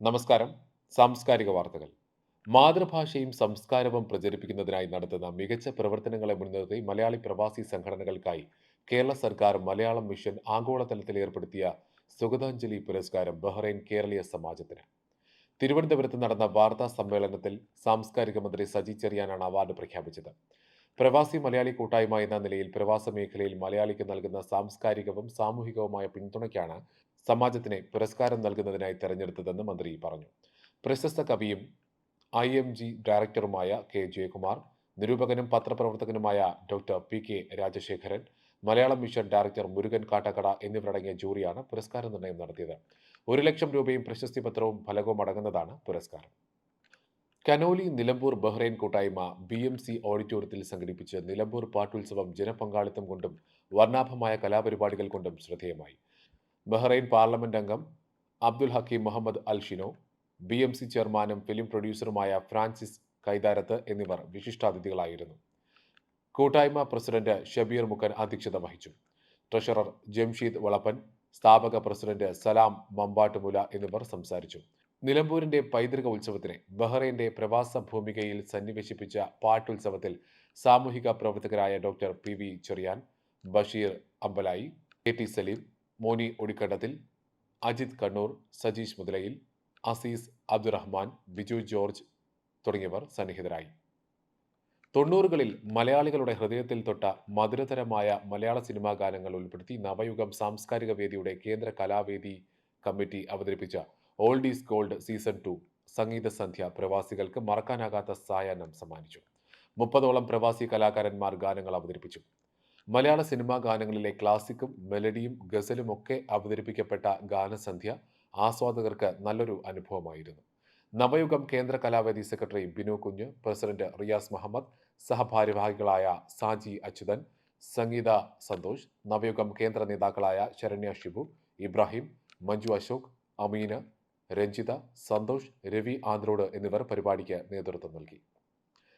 നമസ്കാരം. സാംസ്കാരിക വാർത്തകൾ. മാതൃഭാഷയും സംസ്കാരവും പ്രചരിപ്പിക്കുന്നതിനായി നടത്തുന്ന മികച്ച പ്രവർത്തനങ്ങളെ മുൻനിർത്തി മലയാളി പ്രവാസി സംഘടനകൾക്കായി കേരള സർക്കാർ മലയാളം മിഷൻ ആഗോളതലത്തിൽ ഏർപ്പെടുത്തിയ സുഗതാഞ്ജലി പുരസ്കാരം ബഹ്റൈൻ കേരളീയ സമാജത്തിന്. തിരുവനന്തപുരത്ത് നടന്ന വാർത്താ സമ്മേളനത്തിൽ സാംസ്കാരിക മന്ത്രി സജി ചെറിയാനാണ് അവാർഡ് പ്രഖ്യാപിച്ചത്. പ്രവാസി മലയാളി കൂട്ടായ്മ എന്ന നിലയിൽ പ്രവാസ മേഖലയിൽ മലയാളിക്ക് നൽകുന്ന സാംസ്കാരികവും സാമൂഹികവുമായ പിന്തുണയ്ക്കാണ് സമാജത്തിനെ പുരസ്കാരം നൽകുന്നതിനായി തെരഞ്ഞെടുത്തതെന്ന് മന്ത്രി പറഞ്ഞു. പ്രശസ്ത കവിയും ഐ എം ജി ഡയറക്ടറുമായ കെ ജയകുമാർ നിരൂപകനും പത്രപ്രവർത്തകനുമായ doctor P K Rajasekharan Malayalam mission director Murukan Kattakada എന്നിവരടങ്ങിയ ജൂറിയാണ് പുരസ്കാര നിർണയം നടത്തിയത്. ഒരു ലക്ഷം രൂപയും പ്രശസ്തി പത്രവും ഫലകവും അടങ്ങുന്നതാണ് പുരസ്കാരം. കനോലി നിലമ്പൂർ ബഹ്റൈൻ കൂട്ടായ്മ ബി എം സി ഓഡിറ്റോറിയത്തിൽ സംഘടിപ്പിച്ച നിലമ്പൂർ പാട്ടുത്സവം ജനപങ്കാളിത്തം കൊണ്ടും വർണാഭമായ കലാപരിപാടികൾ കൊണ്ടും ശ്രദ്ധേയമായി. ബഹ്റൈൻ പാർലമെന്റ് അംഗം Abdul Hakeem Mohammed Alshino B M C ചെയർമാനും ഫിലിം പ്രൊഡ്യൂസറുമായ ഫ്രാൻസിസ് കൈതാരത്ത് എന്നിവർ വിശിഷ്ടാതിഥികളായിരുന്നു. കൂട്ടായ്മ പ്രസിഡന്റ് ഷബീർ മുക്കൻ അധ്യക്ഷത വഹിച്ചു. ട്രഷറർ ജംഷീദ് വളപ്പൻ സ്ഥാപക പ്രസിഡന്റ് സലാം മമ്പാട്ടുമുല എന്നിവർ സംസാരിച്ചു. നിലമ്പൂരിന്റെ പൈതൃക ഉത്സവത്തിന് ബഹ്റൈന്റെ പ്രവാസ ഭൂമികയിൽ സന്നിവേശിപ്പിച്ച പാട്ടുത്സവത്തിൽ സാമൂഹിക പ്രവർത്തകരായ doctor P V Cherian Basheer Ambalayi K T Saleem Moni Odikkandathil Ajith Kannur Sajeesh Muthalayil Azeez Abdurahman Biju George തുടങ്ങിയവർ സന്നിഹിതരായി. തൊണ്ണൂറുകളിൽ മലയാളികളുടെ ഹൃദയത്തിൽ തൊട്ട മധുരതരമായ മലയാള സിനിമാ ഗാനങ്ങൾ ഉൾപ്പെടുത്തി നവയുഗം സാംസ്കാരിക വേദിയുടെ കേന്ദ്ര കലാവേദി കമ്മിറ്റി അവതരിപ്പിച്ച old is gold season two സംഗീത സന്ധ്യ പ്രവാസികൾക്ക് മറക്കാനാകാത്ത സായാഹ്നം സമ്മാനിച്ചു. മുപ്പതോളം പ്രവാസി കലാകാരന്മാർ ഗാനങ്ങൾ അവതരിപ്പിച്ചു. മലയാള സിനിമാ ഗാനങ്ങളിലെ ക്ലാസിക്കും മെലഡിയും ഗസലും ഒക്കെ അവതരിപ്പിക്കപ്പെട്ട ഗാനസന്ധ്യ ആസ്വാദകർക്ക് നല്ലൊരു അനുഭവമായിരുന്നു. നവയുഗം കേന്ദ്ര കലാവേദി സെക്രട്ടറി ബിനു കുഞ്ഞ് പ്രസിഡന്റ് റിയാസ് മുഹമ്മദ് സഹഭാരവാഹികളായ സാജി അച്യുതൻ സംഗീത സന്തോഷ് നവയുഗം കേന്ദ്ര നേതാക്കളായ ശരണ്യ ഷിബു ഇബ്രാഹിം മഞ്ജു അശോക് അമീന രഞ്ജിത സന്തോഷ് രവി ആന്ത്രോഡ് എന്നിവർ പരിപാടിക്ക് നേതൃത്വം നൽകി.